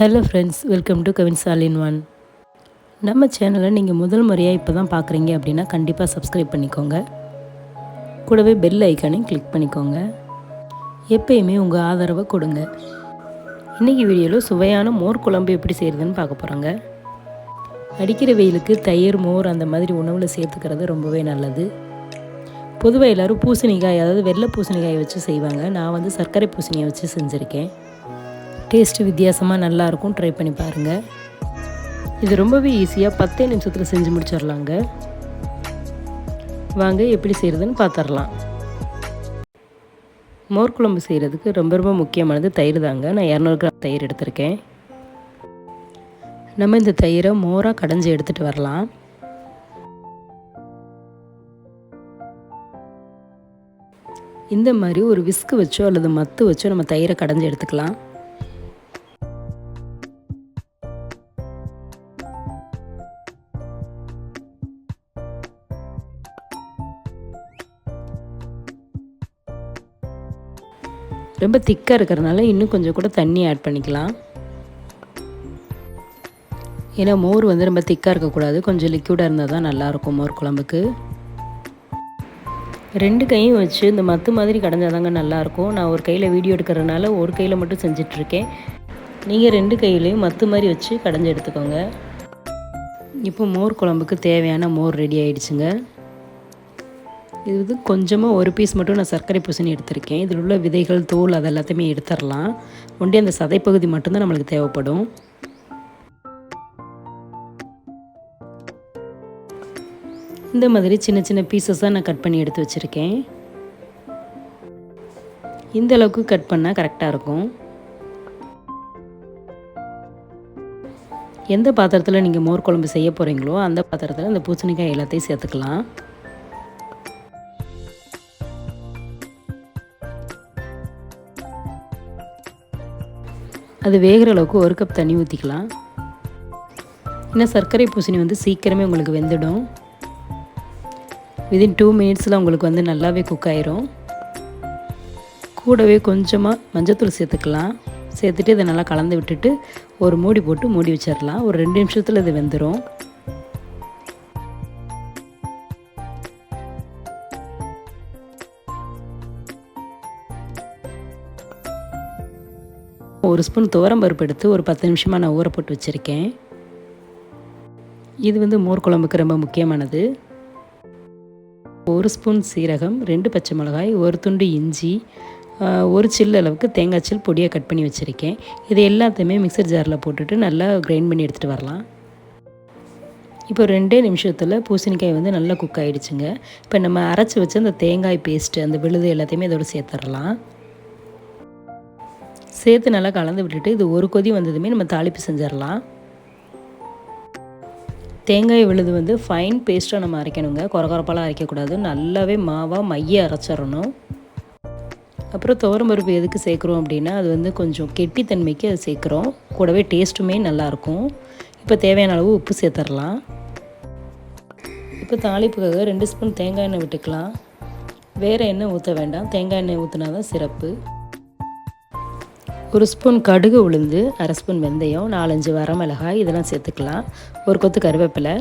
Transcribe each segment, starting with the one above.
Hello friends welcome to Kavin சால் in one நம்ம சேனலை நீங்கள் முதல் முறையாக இப்போ தான் பார்க்குறீங்க அப்படின்னா கண்டிப்பாக சப்ஸ்கிரைப் பண்ணிக்கோங்க. கூடவே பெல் ஐக்கானையும் கிளிக் பண்ணிக்கோங்க. எப்பயுமே உங்கள் ஆதரவை கொடுங்க. இன்றைக்கி வீடியோவில் சுவையான மோர் குழம்பு எப்படி செய்கிறதுன்னு பார்க்க போகிறோங்க அடிக்கிற வெயிலுக்கு தயிர் மோர் அந்த மாதிரி உணவில் சேர்த்துக்கிறது ரொம்பவே நல்லது. பொதுவாக எல்லோரும் பூசணிக்காய் அதாவது வெள்ளை பூசணிக்காயை வச்சு செய்வாங்க. நான் வந்து சர்க்கரை பூசணியை வச்சு செஞ்சுருக்கேன். டேஸ்ட்டு வித்தியாசமாக நல்லாயிருக்கும் ட்ரை பண்ணி பாருங்கள் இது ரொம்பவே ஈஸியாக பத்தே நிமிஷத்தில் செஞ்சு முடிச்சிடலாங்க வாங்க எப்படி செய்கிறதுன்னு பார்த்துடலாம் மோர் குழம்பு செய்கிறதுக்கு ரொம்ப ரொம்ப முக்கியமானது தயிர் தாங்க. நான் இரநூறு கிராம் தயிர் எடுத்திருக்கேன். நம்ம இந்த தயிரை மோராக கடைஞ்சி எடுத்துகிட்டு வரலாம். இந்த மாதிரி ஒரு விஸ்கு வச்சோ அல்லது மத்து வச்சோ நம்ம தயிரை கடைஞ்சி எடுத்துக்கலாம். ரொம்ப திக்காக இருக்கிறதுனால இன்னும் கொஞ்சம் கூட தண்ணி ஆட் பண்ணிக்கலாம். ஏன்னா மோர் வந்து ரொம்ப திக்காக இருக்கக்கூடாது. கொஞ்சம் லிக்யூடாக இருந்தால் தான் நல்லாயிருக்கும் மோர் குழம்புக்கு. ரெண்டு கையும் வச்சு இந்த மத்து மாதிரி கடைஞ்சால் தாங்க நல்லாயிருக்கும். நான் ஒரு கையில் வீடியோ எடுக்கிறதுனால ஒரு கையில் மட்டும் செஞ்சிட்ருக்கேன். நீங்கள் ரெண்டு கையிலையும் மத்து மாதிரி வச்சு கடைஞ்சி எடுத்துக்கோங்க. இப்போ மோர் குழம்புக்கு தேவையான மோர் ரெடி ஆகிடுச்சுங்க இது வந்து கொஞ்சமாக ஒரு பீஸ் மட்டும் நான் சர்க்கரை பூசணி எடுத்திருக்கேன். இதில் உள்ள விதைகள் தோல் அது எல்லாத்தையுமே எடுத்துடலாம் ஒன்றே அந்த சதைப்பகுதி மட்டும்தான் நம்மளுக்கு தேவைப்படும். இந்த மாதிரி சின்ன சின்ன பீசஸாக நான் கட் பண்ணி எடுத்து வச்சுருக்கேன். இந்த அளவுக்கு கட் பண்ணால் கரெக்டாக இருக்கும். எந்த பாத்திரத்தில் நீங்கள் மோர் குழம்பு செய்ய போகிறீங்களோ அந்த பாத்திரத்தில் அந்த பூசணிக்காய் எல்லாத்தையும் சேர்த்துக்கலாம். அது வேகிற அளவுக்கு ஒரு கப் தண்ணி ஊற்றிக்கலாம் ஏன்னா சர்க்கரை பூசணி வந்து சீக்கிரமே உங்களுக்கு வெந்துடும். விதின் டூ மினிட்ஸில் உங்களுக்கு வந்து நல்லாவே குக் ஆயிரும். கூடவே கொஞ்சமாக மஞ்சத்தூள் சேர்த்துக்கலாம். சேர்த்துட்டு இதை நல்லா கலந்து விட்டுட்டு ஒரு மூடி போட்டு மூடி வச்சிடலாம். ஒரு ரெண்டு நிமிஷத்தில் இது வெந்துடும் ஒரு ஸ்பூன் துவரம்பருப்பு எடுத்து ஒரு பத்து நிமிஷமாக நான் ஊற போட்டு வச்சுருக்கேன். இது வந்து மோர் குழம்புக்கு ரொம்ப முக்கியமானது. ஒரு ஸ்பூன் சீரகம் ரெண்டு பச்சை மிளகாய் ஒரு துண்டு இஞ்சி ஒரு சில்லு அளவுக்கு தேங்காய் சில் பொடியாக கட் பண்ணி வச்சுருக்கேன். இது எல்லாத்தையுமே மிக்சர் ஜாரில் போட்டுட்டு நல்லா கிரைண்ட் பண்ணி எடுத்துகிட்டு வரலாம். இப்போ ரெண்டே நிமிஷத்தில் பூசணிக்காய் வந்து நல்லா குக் ஆகிடுச்சுங்க இப்போ நம்ம அரைச்சி வச்சு அந்த தேங்காய் பேஸ்ட்டு அந்த விழுது எல்லாத்தையுமே இதோடு சேர்த்துடலாம். சேர்த்து நல்லா கலந்து விட்டுட்டு இது ஒரு கொதி வந்ததுமே நம்ம தாளிப்பு செஞ்சிடலாம். தேங்காய் விழுது வந்து ஃபைன் பேஸ்ட்டாக நம்ம அரைக்கணுங்க. குறகுறப்பாலாம் அரைக்கக்கூடாது. நல்லாவே மாவாக மைய அரைச்சிடணும். அப்புறம் துவரம்பருப்பு எதுக்கு சேர்க்குறோம் அப்படின்னா அது வந்து கொஞ்சம் கெட்டித்தன்மைக்கு அது சேர்க்குறோம். கூடவே டேஸ்ட்டுமே நல்லாயிருக்கும். இப்போ தேவையான அளவு உப்பு சேர்த்துடலாம். இப்போ தாளிப்புக்காக ரெண்டு ஸ்பூன் தேங்காய் எண்ணெய் விட்டுக்கலாம். வேறு எண்ணெய் ஊற்ற வேண்டாம். தேங்காய் எண்ணெய் ஊற்றினா தான் சிறப்பு. ஒரு ஸ்பூன் கடுகு உளுந்து அரை ஸ்பூன் வெந்தயம் நாலஞ்சு வரமிளகாய் இதெல்லாம் சேர்த்துக்கலாம். ஒரு கொத்து கருவேப்பிலை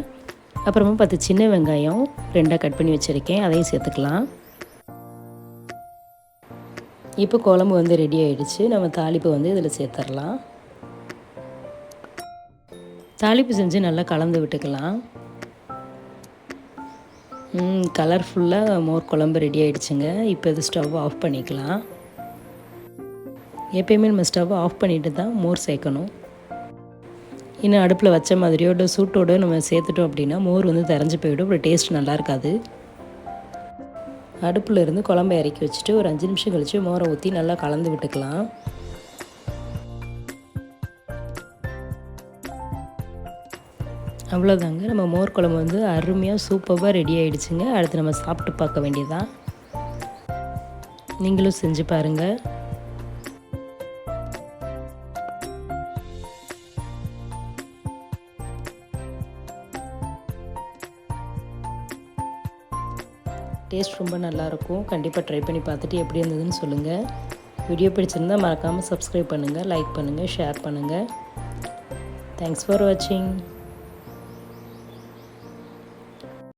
அப்புறமா பத்து சின்ன வெங்காயம் ரெண்டாக கட் பண்ணி வச்சுருக்கேன் அதையும் சேர்த்துக்கலாம். இப்போ குழம்பு வந்து ரெடி ஆகிடுச்சு நம்ம தாளிப்பு வந்து இதில் சேர்த்துடலாம் தாளிப்பு செஞ்சு நல்லா கலந்து விட்டுக்கலாம். கலர்ஃபுல்லாக மோர் குழம்பு ரெடி ஆகிடுச்சுங்க இப்போ இது ஸ்டவ் ஆஃப் பண்ணிக்கலாம். எப்பயுமே நம்ம ஸ்டவ் ஆஃப் பண்ணிட்டு தான் மோர் சேர்க்கணும். இன்னும் அடுப்பில் வச்ச மாதிரியோட சூட்டோடு நம்ம சேர்த்துட்டோம் அப்படின்னா மோர் வந்து தெரிஞ்சு போயிடும். ஒரு டேஸ்ட் நல்லா இருக்காது. அடுப்பில் இருந்து குழம்பு இறக்கி வச்சுட்டு ஒரு அஞ்சு நிமிஷம் கழித்து மோரை ஊற்றி நல்லா கலந்து விட்டுக்கலாம். அவ்வளோதாங்க நம்ம மோர் குழம்பு வந்து அருமையாக சூப்பராக ரெடி ஆகிடுச்சுங்க அடுத்து நம்ம சாப்பிட்டு பார்க்க வேண்டியதான் நீங்களும் செஞ்சு பாருங்கள் டேஸ்ட் ரொம்ப நல்லாயிருக்கும். கண்டிப்பாக ட்ரை பண்ணி பார்த்துட்டு எப்படி இருந்ததுன்னு சொல்லுங்கள் வீடியோ பிடிச்சிருந்தால் மறக்காமல் சப்ஸ்கிரைப் பண்ணுங்கள் லைக் பண்ணுங்கள் ஷேர் பண்ணுங்கள் தேங்க்ஸ் ஃபார் வாட்சிங்